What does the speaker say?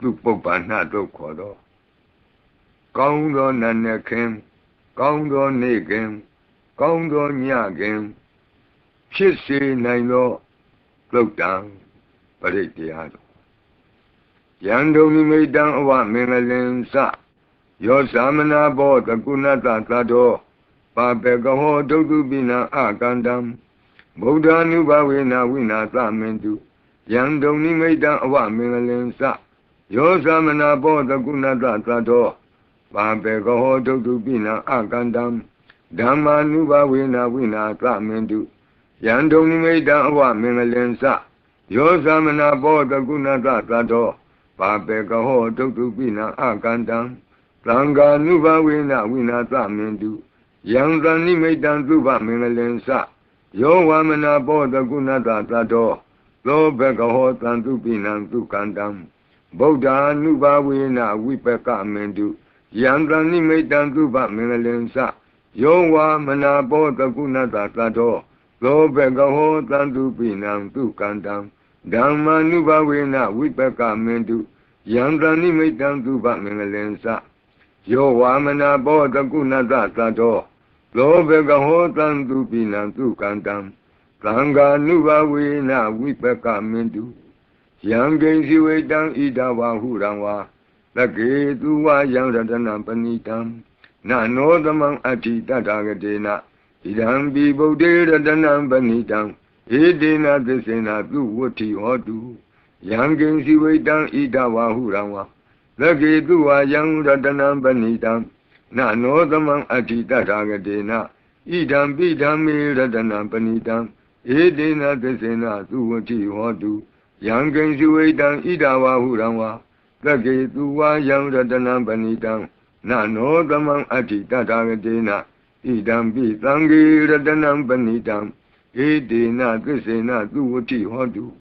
သူပုပ္ပန္နတို့ခေါ်တော့ကောင်းသောနတ်နဲ့ခင် ကောင်းသောနေ့ခင် ကောင်းသောညခင် ဖြစ်စေနိုင်သောသုတ်တံပရိတရားတော်ယံဒုံနိမိတံအဝမင်္ဂလင်စယောသမနာဘောတကုဏတသတ္တောပါပေကဟောဒုက္ခပိနအကန္တံဗုဒ္ဓ ानु ဘဝေနဝိနာသမင်တုယံဒုံနိမိတံအဝမင်္ဂလင်စ ယောသမနာဘောတကုဏတသတ္တောပါပေကဟောဒုက္ခပိနအကန္တံဓမ္မာနုဘဝေနဝိနာသမင်တုယံဒုံနိမိတံအဝမင်္ဂလင်စယောသမနာဘောတကုဏတသတ္တောပါပေကဟောဒုက္ခပိနအကန္တံသံဃာနုဘဝေနဝိနာသမင်တုယံသနိမိတံသုဘမင်္ဂလင်္စယောဝမနာဘောတကုဏတသတ္တောသောဘကဟောတံသူပိနံသူကန္တံ ဗုဒ္ဓ ानु ဘဝေနဝိပကမင်တုယံသနိမိတံသုဘမင်္ဂလင်္စယောဝမနာဘောတကုဏတသတ္တောသောဘကဟောတံသူပိနံသူကန္တံဓမ္မာနုဘဝေနဝိပကမင်တုယံသနိမိတံသုဘမင်္ဂလင်္စယောဝါမနာဘောတကုဏတသတ္တောလောဘကဟောတံသူပိနံသူကံတံသံဃာနုဘဝေနဝိပကမင်တု ယံကိဉ္စီဝေတံဣဒဝဟုရံဝါသကေသူဝယံရတနံပဏိတံနနောသမံအဋ္ဌိတတဂတေနဣဒံပိဗုဒ္ဓေရတနံပဏိတံဧတေနသစ္စေနသူဝဋ္ဌိဟောတုယံကိဉ္စီဝေတံဣဒဝဟုရံဝါသကေသူဝယံရတနံပဏိတံနနောသမံအဋ္ဌိတထာဂတေနဣဒံပိဓမ္မေရတနံပဏိတံဧတေနသစ္စေနသုဝတိဟောတု ယံကိဉ္စုဝိတံဣဒဝါဟုရံဝါသက္ကေသူဝါယံရတနံပဏိတံနနောသမံအဋ္ဌိတထာဂတေနဣဒံပိသံဃေရတနံပဏိတံဧတေနသစ္စေနသုဝတိဟောတု